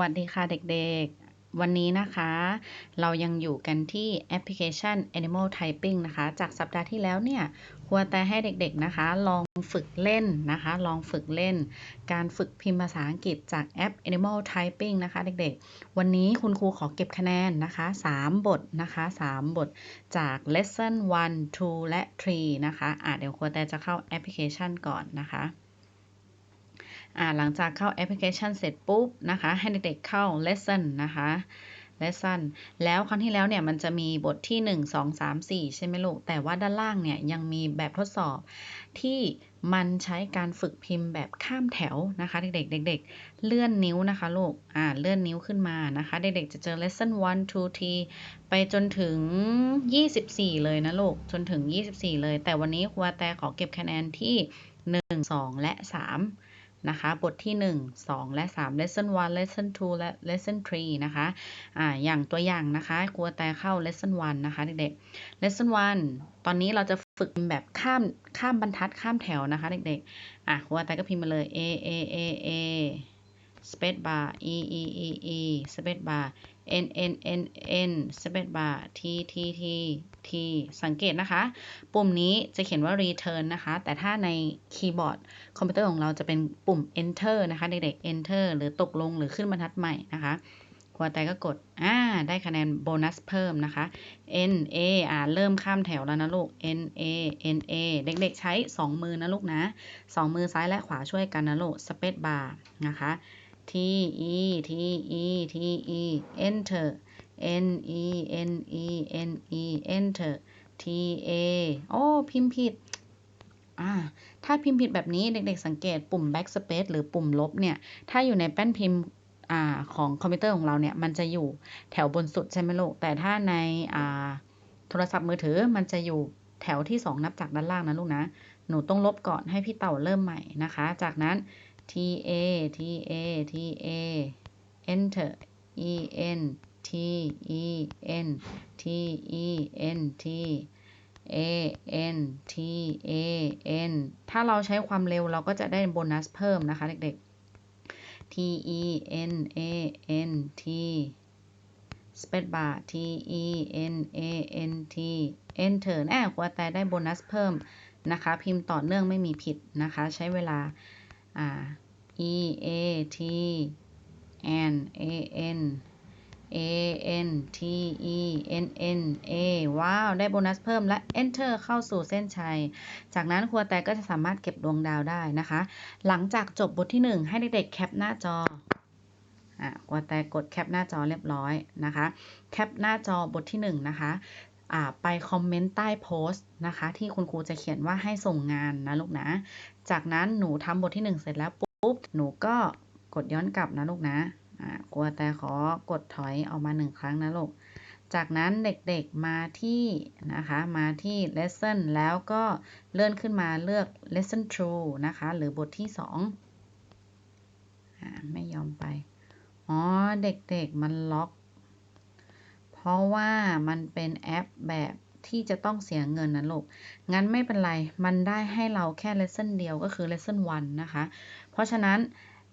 วัสดีค่ะเด็กๆ วันนี้นะคะ เรายังอยู่กันที่แอปพลิเคชัน Animal Typing นะคะ จากสัปดาห์ที่แล้วเนี่ยครัวแต่ให้เด็กๆนะคะ ลองฝึกเล่นนะคะ ลองฝึกเล่น การฝึกพิมพ์ภาษาอังกฤษจากแอป Animal Typing นะคะเด็กๆ วันนี้คุณครูขอเก็บคะแนนนะคะ 3 บทนะคะ 3 บทจาก lesson 1 2 และ 3 นะคะอะเดี๋ยวครัวแต่จะเข้าแอปพลิเคชันก่อนนะคะ หลังจากเข้าแอปพลิเคชันเสร็จปุ๊บนะคะ ให้เด็กๆเข้า lesson นะคะ lesson แล้วครั้งที่แล้วเนี่ยมันจะมีบทที่ 1 2 3 4 ใช่ไหมลูก แต่ว่าด้านล่างเนี่ยยังมีแบบทดสอบที่มันใช้การฝึกพิมพ์แบบข้ามแถวนะคะ เด็กๆเด็กๆเลื่อนนิ้วนะคะลูก อ่าเลื่อนนิ้วขึ้นมานะคะ เด็กๆจะเจอ lesson 1 2 3ไปจนถึง 24 เลยนะลูก จนถึง 24 เลย แต่วันนี้ครูแต่ขอเก็บคะแนนที่ 1 2 และ 3 นะคะ บทที่ 1 2 และ 3 lesson 1 lesson 2 และ lesson 3 นะคะอ่าอย่างตัวอย่างนะคะกลัวแต่เข้า lesson 1 นะคะเด็กๆ lesson 1 ตอนนี้เราจะฝึกแบบข้ามข้ามบรรทัดข้ามแถวนะคะเด็กๆอะกลัวแต่ก็พิมพ์มาเลย a a a a space bar e e e e space bar n n n n space bar t t t t สังเกตนะคะ ปุ่มนี้จะเขียนว่า return นะคะ แต่ถ้าในคีย์บอร์ดคอมพิวเตอร์ของเราจะเป็นปุ่ม enter นะคะ เด็กๆ enter หรือตกลงหรือขึ้นบรรทัดใหม่นะคะครัวไตก็กด อ่า ได้คะแนนโบนัสเพิ่มนะคะ n a อ่า เริ่มข้ามแถวแล้วนะลูก n a n a เด็กๆ ใช้ 2 มือนะลูกนะ 2 มือซ้ายและขวาช่วยกันนะลูก space bar นะคะ T E T E T E enter N E N E N E enter T A โอ้พิมพ์ผิด อ่า ถ้าพิมพ์ผิดแบบนี้เด็กๆสังเกตปุ่ม backspace หรือปุ่มลบเนี่ย ถ้าอยู่ในแป้นพิมพ์อ่าของคอมพิวเตอร์ของเราเนี่ย มันจะอยู่แถวบนสุดใช่ไหมลูก แต่ถ้าในอ่าโทรศัพท์มือถือมันจะอยู่แถวที่ 2 นับจากด้านล่างนะลูกนะ หนูต้องลบก่อนให้พี่เต่าเริ่มใหม่นะคะ จากนั้น T A T A T A enter E N T E N T E N T A N T A N ถ้าเราใช้ความเร็วเราก็จะได้โบนัสเพิ่มนะคะเด็กๆ T E N A N T space bar T E N A N T enter แน่กว่าแต่ได้โบนัสเพิ่มนะคะ พิมพ์ต่อเนื่องไม่มีผิดนะคะ ใช้เวลา E A T N A N A N T E N N A ว้าว ได้โบนัสเพิ่มและ Enter เข้าสู่เส้นชัย จากนั้นครัวแต่ก็จะสามารถเก็บดวงดาวได้นะคะ หลังจากจบบทที่ 1 ให้เด็กๆแคปหน้าจออะครัวแต่กดแคปหน้าจอเรียบร้อยนะคะ แคปหน้าจอบทที่ 1 นะคะ ไปคอมเมนต์ใต้โพสต์นะคะ ที่คุณครูจะเขียนว่าให้ส่งงานนะลูกนะ จากนั้นหนูทำบทที่ 1 เสร็จแล้วปุ๊บ หนูก็กดย้อนกลับนะลูกนะกลัวแต่ขอกดถอยออกมาหนึ่งครั้งนะลูก จากนั้นเด็กๆมาที่นะคะมาที่ lesson แล้วก็เลื่อนขึ้นมาเลือก lesson true นะคะ หรือบทที่2อ่าไม่ยอมไป อ๋อ เด็กๆมันล็อก เพราะว่ามันเป็นแอปแบบที่จะต้องเสียเงินนะลูก งั้นไม่เป็นไร มันได้ให้เราแค่ lesson เดียวก็คือ lesson 1 นะคะ เพราะฉะนั้น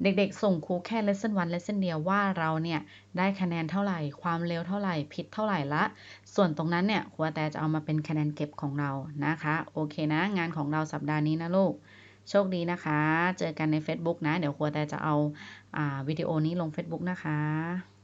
เด็กๆ ส่งครูแค่ lesson 1 lesson เดียวว่าเราเนี่ย ได้คะแนนเท่าไหร่ ความเร็วเท่าไหร่ ผิดเท่าไหร่ละ ส่วนตรงนั้นเนี่ยครูแต่จะเอามาเป็นคะแนนเก็บของเรานะคะ โอเคนะ งานของเราสัปดาห์นี้นะลูก โชคดีนะคะ เจอกันใน Facebook นะ เดี๋ยวครูแต่จะเอาอาวิดีโอนี้ลง Facebook นะคะ